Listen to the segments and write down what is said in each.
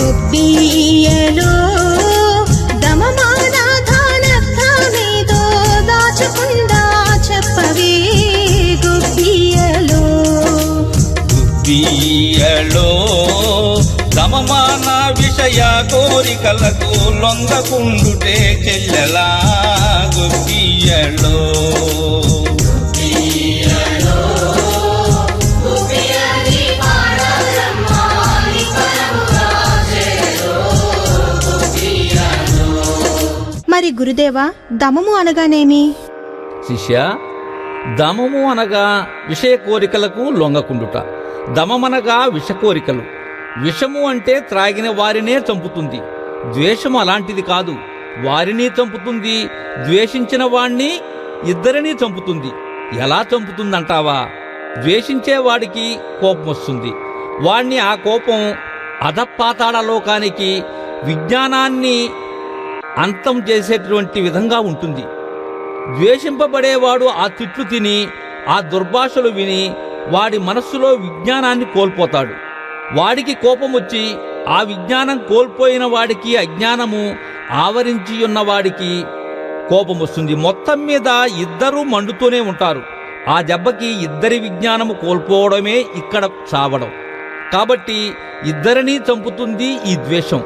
గొబ్బియలో దమమానాథానర్థమేదో దాచకుండా చెప్పవే గొబ్బియలో గుబ్బియలో సమమాన విషయ కోరికలకు లొంగకుండుటే చెల్లెలా గుబ్బియలో గురుదేవా దమము అనగానేమి? శిష్య దమము అనగా విషయ కోరికలకు లొంగకుండుట. దమమనగా విష కోరికలు. విషము అంటే త్రాగిన వారినే చంపుతుంది. ద్వేషము అలాంటిది కాదు. వారిని చంపుతుంది ద్వేషించిన వాణ్ణి ఇద్దరినీ చంపుతుంది. ఎలా చంపుతుందంటావా? ద్వేషించే వాడికి కోపం వస్తుంది. వాణ్ణి ఆ కోపం అధపాతాళలోకానికి విజ్ఞానాన్ని అంతం చేసేటువంటి విధంగా ఉంటుంది. ద్వేషింపబడేవాడు ఆ తిట్లు తిని ఆ దుర్భాషలు విని వాడి మనస్సులో విజ్ఞానాన్ని కోల్పోతాడు. వాడికి కోపం వచ్చి ఆ విజ్ఞానం కోల్పోయిన వాడికి అజ్ఞానము ఆవరించి ఉన్నవాడికి కోపం వస్తుంది మొత్తం మీద ఇద్దరూ మండుతూనే ఉంటారు. ఆ దెబ్బకి ఇద్దరి విజ్ఞానము కోల్పోవడమే ఇక్కడ చావడం. కాబట్టి ఇద్దరినీ చంపుతుంది ఈ ద్వేషం.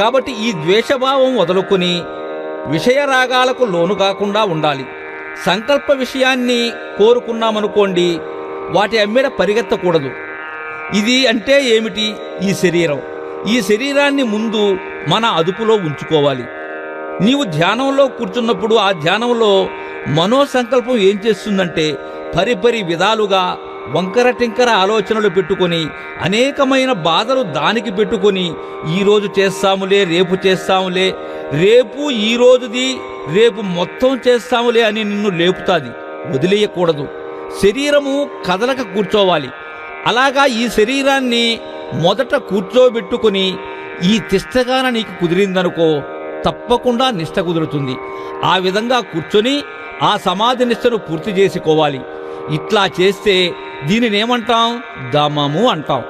కాబట్టి ఈ ద్వేషభావం వదులుకొని విషయరాగాలకు లోను కాకుండా ఉండాలి. సంకల్ప విషయాన్ని కోరుకున్నామనుకోండి వాటి అమ్మిడ పరిగెత్తకూడదు. ఇది అంటే ఏమిటి? ఈ శరీరం. ఈ శరీరాన్ని ముందు మన అదుపులో ఉంచుకోవాలి. నీవు ధ్యానంలో కూర్చున్నప్పుడు ఆ ధ్యానంలో మనోసంకల్పం ఏం చేస్తుందంటే పరిపరి విధాలుగా వంకర టింకర ఆలోచనలు పెట్టుకొని అనేకమైన బాధలు దానికి పెట్టుకొని ఈరోజు చేస్తాములే రేపు చేస్తాములే రేపు ఈ రోజుది రేపు మొత్తం చేస్తాములే అని నిన్ను లేపుతాది. వదిలేయకూడదు. శరీరము కదలక కూర్చోవాలి. అలాగా ఈ శరీరాన్ని మొదట కూర్చోబెట్టుకొని ఈ తిష్టగాన నీకు కుదిరిందనుకో తప్పకుండా నిష్ట కుదురుతుంది. ఆ విధంగా కూర్చొని ఆ సమాధి నిష్టను పూర్తి చేసుకోవాలి. ఇట్లా చేస్తే దీనిని ఏమంటాం? దమము అంటాం.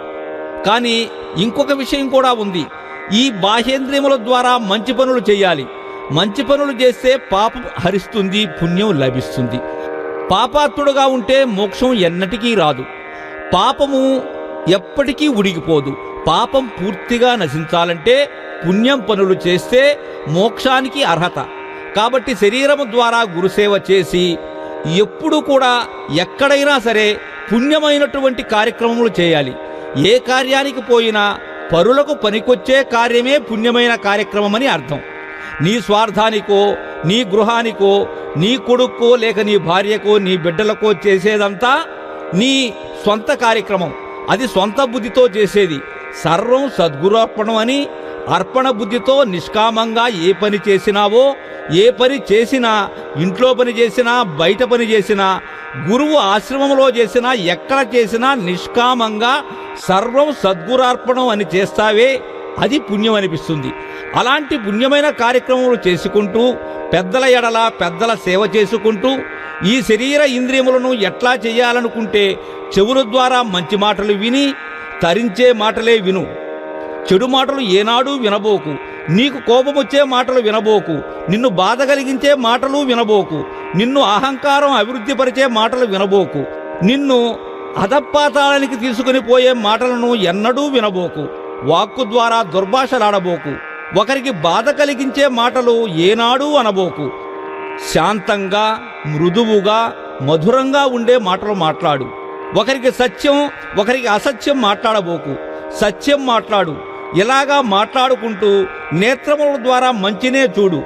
కానీ ఇంకొక విషయం కూడా ఉంది. ఈ బాహ్యేంద్రియముల ద్వారా మంచి పనులు చేయాలి. మంచి పనులు చేస్తే పాపం హరిస్తుంది పుణ్యం లభిస్తుంది. పాపాత్ముడుగా ఉంటే మోక్షం ఎన్నటికీ రాదు. పాపము ఎప్పటికీ ఉడిగిపోదు. పాపం పూర్తిగా నశించాలంటే పుణ్యం పనులు చేస్తే మోక్షానికి అర్హత. కాబట్టి శరీరము ద్వారా గురుసేవ చేసి ఎప్పుడు కూడా ఎక్కడైనా సరే పుణ్యమైనటువంటి కార్యక్రమములు చేయాలి. ఏ కార్యానికి పోయినా పరులకు పనికొచ్చే కార్యమే పుణ్యమైన కార్యక్రమమని అర్థం. నీ స్వార్థానికో నీ గృహానికో నీ కొడుక్కో లేక నీ భార్యకో నీ బిడ్డలకో చేసేదంతా నీ సొంత కార్యక్రమం. అది సొంత బుద్ధితో చేసేది. సర్వం సద్గురార్పణం అని అర్పణ బుద్ధితో నిష్కామంగా ఏ పని చేసినావో ఏ పని చేసినా ఇంట్లో పని చేసినా బయట పని చేసినా గురువు ఆశ్రమంలో చేసినా ఎక్కడ చేసినా నిష్కామంగా సర్వం సద్గురార్పణం అని చేస్తావే అది పుణ్యం అనిపిస్తుంది అలాంటి పుణ్యమైన కార్యక్రమములు చేసుకుంటూ పెద్దల ఎడల పెద్దల సేవ చేసుకుంటూ ఈ శరీర ఇంద్రియములను ఎట్లా చేయాలనుకుంటే చెవుల ద్వారా మంచి మాటలు విని తరించే మాటలే విను. చెడు మాటలు ఏనాడు వినబోకు. నీకు కోపమొచ్చే మాటలు వినబోకు. నిన్ను బాధ కలిగించే మాటలు వినబోకు. నిన్ను అహంకారం అభివృద్ధిపరిచే మాటలు వినబోకు. నిన్ను అధపాతాళానికి తీసుకుని పోయే మాటలను ఎన్నడూ వినబోకు. వాక్కు ద్వారా దుర్భాషలాడబోకు. ఒకరికి బాధ కలిగించే మాటలు ఏనాడూ అనబోకు. శాంతంగా మృదువుగా మధురంగా ఉండే మాటలు మాట్లాడు. ఒకరికి సత్యం ఒకరికి అసత్యం మాట్లాడబోకు. సత్యం మాట్లాడు. ఇలాగా మాట్లాడుకుంటూ నేత్రముల ద్వారా మంచినే చూడు.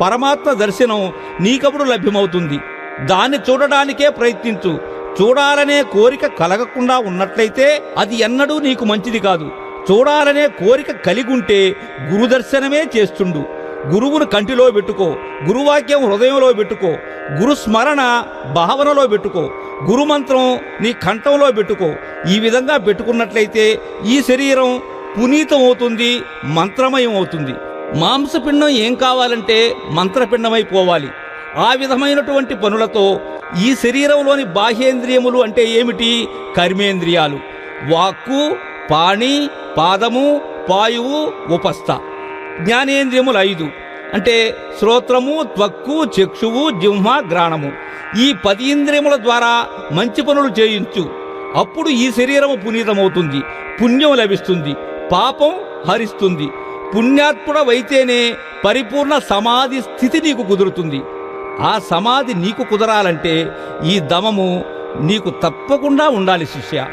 పరమాత్మ దర్శనం నీకప్పుడు లభ్యమవుతుంది. దాన్ని చూడడానికే ప్రయత్నించు. చూడాలనే కోరిక కలగకుండా ఉన్నట్లయితే అది ఎన్నడూ నీకు మంచిది కాదు. చూడాలనే కోరిక కలిగుంటే గురుదర్శనమే చేస్తుండు. గురువును కంటిలో పెట్టుకో. గురువాక్యం హృదయంలో పెట్టుకో. గురు స్మరణ భావనలో పెట్టుకో. గురుమంత్రం నీ కంఠంలో పెట్టుకో. ఈ విధంగా పెట్టుకున్నట్లయితే ఈ శరీరం పునీతం అవుతుంది మంత్రమయం అవుతుంది మాంసపిండం ఏం కావాలంటే మంత్రపిండమైపోవాలి ఆ విధమైనటువంటి పనులతో ఈ శరీరంలోని బాహ్యేంద్రియములు అంటే ఏమిటి? కర్మేంద్రియాలు. వాక్కు పాణి పాదము పాయువు ఉపస్థ. జ్ఞానేంద్రియములు ఐదు. అంటే శ్రోత్రము త్వక్కు చక్షువు జిహ్మ గ్రాణము ఈ పది ఇంద్రియముల ద్వారా మంచి పనులు చేయించు. అప్పుడు ఈ శరీరము పునీతమవుతుంది. పుణ్యం లభిస్తుంది. పాపం హరిస్తుంది. పుణ్యాత్ముడవైతేనే పరిపూర్ణ సమాధి స్థితి నీకు కుదురుతుంది. ఆ సమాధి నీకు కుదరాలంటే ఈ దమము నీకు తప్పకుండా ఉండాలి శిష్య.